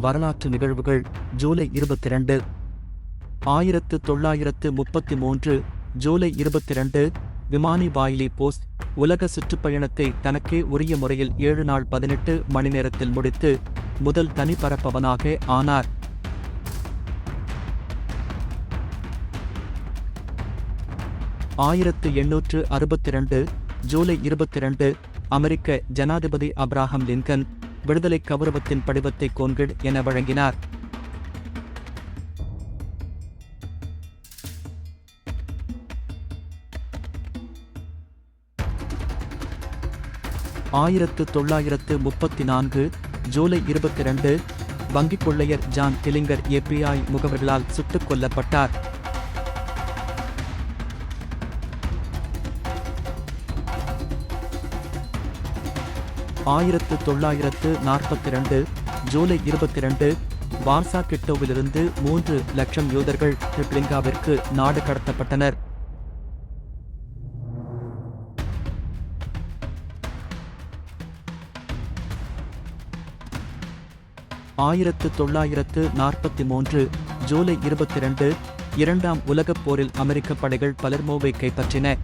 வரலாற்று நிகழ்வுகள் ஜூலை இருபத்தி இரண்டு ஆயிரத்து தொள்ளாயிரத்து முப்பத்தி மூன்று ஜூலை இருபத்தி இரண்டு விமானி வாயிலி போஸ்ட் உலக சுற்றுப்பயணத்தை தனக்கே உரிய முறையில் ஏழு நாள் பதினெட்டு மணி நேரத்தில் முடித்து முதல் தனிப்பரப்பவனாக ஆனார். ஆயிரத்து எண்ணூற்று அறுபத்தி ரெண்டு ஜூலை இருபத்தி ரெண்டு அமெரிக்க ஜனாதிபதி அப்ராஹம் லிங்கன் விடுதலை கௌரவத்தின் படிவத்தை கோன்கிட் என வழங்கினார். ஆயிரத்து தொள்ளாயிரத்து முப்பத்தி நான்கு ஜூலை இருபத்தி இரண்டு வங்கிக் கொள்ளையர் ஜான் திலிங்கர் ஏபிஐ முகவர்களால் சுட்டுக் கொல்லப்பட்டார். ஆயிரத்து தொள்ளாயிரத்து நாற்பத்தி இரண்டு ஜூலை இருபத்தி இரண்டு வார்சா கிட்டோவிலிருந்து மூன்று லட்சம் யூதர்கள் ட்ரிப்ளிங்காவிற்கு நாடு கடத்தப்பட்டனர். ஆயிரத்து தொள்ளாயிரத்து நாற்பத்தி மூன்று ஜூலை இருபத்தி ரெண்டு இரண்டாம் உலகப் போரில் அமெரிக்க படைகள் பலர்மோவை கைப்பற்றின.